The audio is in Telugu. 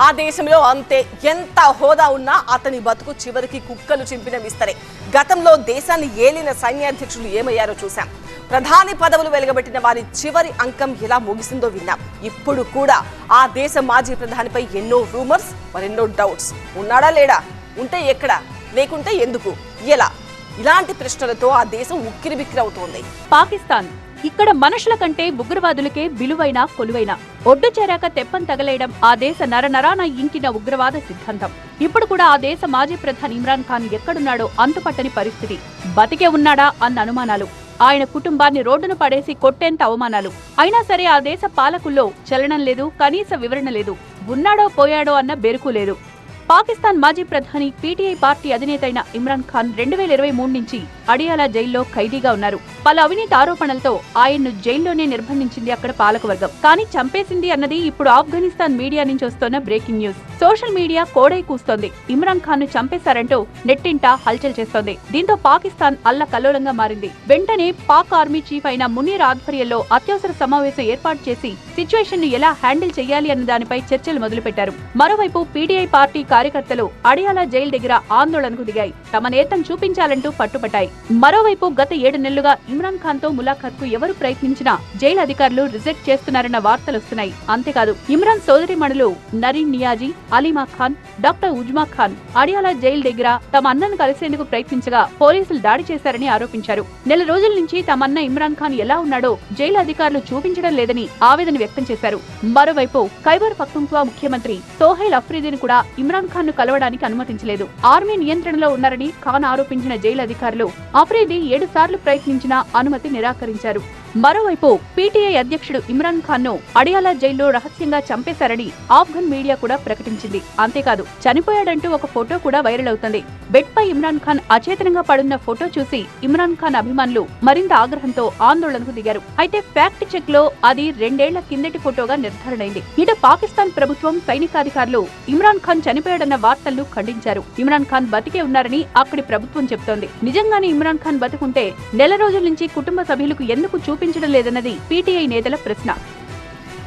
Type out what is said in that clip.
ఆ దేశంలో అంతే ఎంత హోదా ఉన్నా అతని బతుకు చివరికి కుక్కలు చింపిన విస్తరే గతంలో దేశాన్ని ఏలిన సైన్యాధ్యక్షులు ఏమయ్యారో చూశాం. ప్రధాని పదవులు వెలగబెట్టిన వారి చివరి అంకం ఎలా ముగిసిందో విన్నాం. ఇప్పుడు కూడా ఆ దేశ మాజీ ప్రధానిపై ఎన్నో రూమర్స్ మరెన్నో డౌట్స్. ఉన్నాడా లేడా? ఉంటే ఎక్కడ? లేకుంటే ఎందుకు? ఎలా? ఇలాంటి ప్రశ్నలతో ఆ దేశం ఉక్కిరి బిక్కిరి అవుతోంది. పాకిస్తాన్ ఇక్కడ మనుషుల కంటే ఉగ్రవాదులకే విలువైన కొలువైన. ఒడ్డు చేరాక తెప్పం తగలేయడం ఆ దేశ నరనరాన ఇంకిన ఉగ్రవాద సిద్ధాంతం. ఇప్పుడు కూడా ఆ దేశ మాజీ ప్రధాని ఇమ్రాన్ ఖాన్ ఎక్కడున్నాడో అంతుపట్టని పరిస్థితి. బతికే ఉన్నాడా అన్న అనుమానాలు. ఆయన కుటుంబాన్ని రోడ్డున పడేసి కొట్టేంత అవమానాలు. అయినా సరే ఆ దేశ పాలకుల్లో చలనం లేదు కనీస వివరణ లేదు. ఉన్నాడో పోయాడో అన్న బెరుకు లేదు. పాకిస్తాన్ మాజీ ప్రధాని పీటీఐ పార్టీ అధినేత అయిన ఇమ్రాన్ ఖాన్ రెండు వేల ఇరవై మూడు నుంచి అడియాల జైల్లో ఖైదీగా ఉన్నారు. పలు అవినీతి ఆరోపణలతో ఆయన్ను జైల్లోనే నిర్బంధించింది అక్కడ పాలకవర్గం. కానీ చంపేసింది అన్నది ఇప్పుడు ఆఫ్ఘనిస్తాన్ మీడియా నుంచి వస్తోన్న బ్రేకింగ్ న్యూస్. సోషల్ మీడియా కోడై కూస్తోంది. ఇమ్రాన్ ఖాన్ను చంపేశారంటూ నెట్టింట హల్చల్ చేస్తోంది. దీంతో పాకిస్తాన్ అల్ల కల్లోలంగా మారింది. వెంటనే పాక్ ఆర్మీ చీఫ్ అయిన మునీర్ ఆధ్వర్యంలో అత్యవసర సమావేశం ఏర్పాటు చేసి సిచ్యువేషన్ను ఎలా హ్యాండిల్ చేయాలి అన్న దానిపై చర్చలు మొదలుపెట్టారు. మరోవైపు పీడీఐ పార్టీ కార్యకర్తలు అడియాలా జైలు దగ్గర ఆందోళనకు దిగాయి. తమ నేతను చూపించాలంటూ పట్టుపట్టాయి మరోవైపు గత ఏడు నెలలుగా ఇమ్రాన్ ఖాన్తో ములాఖాత్కు ఎవరు ప్రయత్నించినా జైలు అధికారులు రిజెక్ట్ చేస్తున్నారన్న వార్తలు వస్తున్నాయి. అంతేకాదు ఇమ్రాన్ సోదరిమణులు నరీన్ నియాజీ అలీమా ఖాన్ డాక్టర్ ఉజ్మా ఖాన్ అడియాలా జైలు దగ్గర తమ అన్నను కలిసేందుకు ప్రయత్నించగా పోలీసులు దాడి చేశారని ఆరోపించారు. నెల రోజుల నుంచి తమ అన్న ఇమ్రాన్ ఖాన్ ఎలా ఉన్నాడో జైలు అధికారులు చూపించడం లేదని ఆవేదన వ్యక్తం చేశారు. మరోవైపు ఖైబర్ పఖ్తుంఖ్వా ముఖ్యమంత్రి తోహైల్ అఫ్రీదీని కూడా ఇమ్రాన్ ఖాన్ను కలవడానికి అనుమతించలేదు. ఆర్మీ నియంత్రణలో ఉన్నారని ఖాన్ ఆరోపించిన జైలు అధికారులు అఫ్రీది ఏడు సార్లు ప్రయత్నించినా అనుమతి నిరాకరించారు. మరోవైపు పీటీఐ అధ్యక్షుడు ఇమ్రాన్ ఖాన్ను అడియాలా జైల్లో రహస్యంగా చంపేశారని ఆఫ్ఘన్ మీడియా కూడా ప్రకటించింది. అంతేకాదు చనిపోయాడంటూ ఒక ఫోటో కూడా వైరల్ అవుతుంది. బెడ్ పై ఇమ్రాన్ ఖాన్ అచేతనంగా పడున్న ఫోటో చూసి ఇమ్రాన్ ఖాన్ అభిమానులు మరింత ఆగ్రహంతో ఆందోళనకు దిగారు. అయితే ఫ్యాక్ట్ చెక్లో అది రెండేళ్ళ కిందటి ఫోటోగా నిర్ధారణైంది. ఇటు పాకిస్తాన్ ప్రభుత్వం సైనికాధికారులు ఇమ్రాన్ ఖాన్ చనిపోయాడన్న వార్తలను ఖండించారు. ఇమ్రాన్ ఖాన్ బతికే ఉన్నారని అక్కడి ప్రభుత్వం చెబుతోంది. నిజంగానే ఇమ్రాన్ ఖాన్ బతుకుంటే నెల రోజుల నుంచి కుటుంబ సభ్యులకు ఎందుకు చూపు చూపించడం లేదన్నది పీటీఐ నేతల ప్రశ్న.